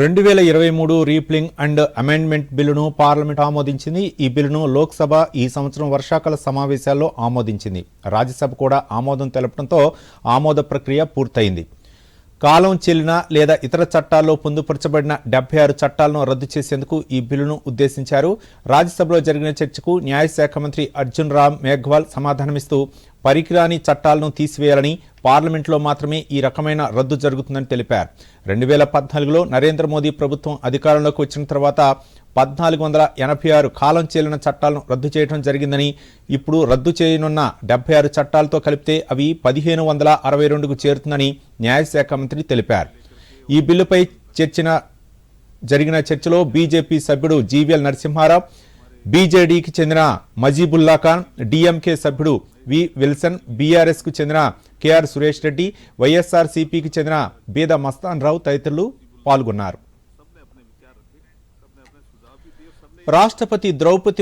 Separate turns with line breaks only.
రెండు వేల ఇరవై మూడు రీప్లింగ్ అండ్ అమెండ్మెంట్ బిల్లును పార్లమెంట్ ఆమోదించింది. ఈ బిల్లును లోక్సభ ఈ సంవత్సరం వర్షాకాల సమావేశాల్లో ఆమోదించింది. రాజ్యసభ కూడా ఆమోదం తెలపడంతో ఆమోద ప్రక్రియ పూర్తయింది. కాలం చెల్లిన లేదా ఇతర చట్టాల్లో పొందుపరచబడిన డెబ్బై ఆరు చట్టాలను రద్దు చేసేందుకు ఈ బిల్లును ఉద్దేశించారు. రాజ్యసభలో జరిగిన చర్చకు న్యాయశాఖ మంత్రి అర్జున్ రామ్ మేఘ్వాల్ సమాధానమిస్తూ పరికిరాని చట్టాలను తీసివేయాలని పార్లమెంట్లో మాత్రమే ఈ రకమైన రద్దు జరుగుతుందని తెలిపారు. రెండు వేల పద్నాలుగులో నరేంద్ర మోదీ ప్రభుత్వం అధికారంలోకి వచ్చిన తర్వాత పద్నాలుగు వందల ఎనభై ఆరు కాలం చెల్లిన చట్టాలను రద్దు చేయడం జరిగిందని ఇప్పుడు రద్దు చేయనున్న డెబ్బై ఆరు చట్టాలతో కలిపితే అవి పదిహేను వందల అరవై రెండుకు చేరుతుందని న్యాయశాఖ మంత్రి తెలిపారు. ఈ బిల్లుపై చర్చిన జరిగిన చర్చలో బీజేపీ సభ్యుడు జీవీఎల్ నరసింహారావు బీజేడీకి చెందిన మజీబుల్లా ఖాన్ డీఎంకే సభ్యుడు వి విల్సన్ బీఆర్ఎస్కు చెందిన కేఆర్ సురేష్ రెడ్డి వైఎస్ఆర్సీపీకి చెందిన బీద మస్తాన్ రావు తదితరులు పాల్గొన్నారు. రాష్ట్రపతి ద్రౌపది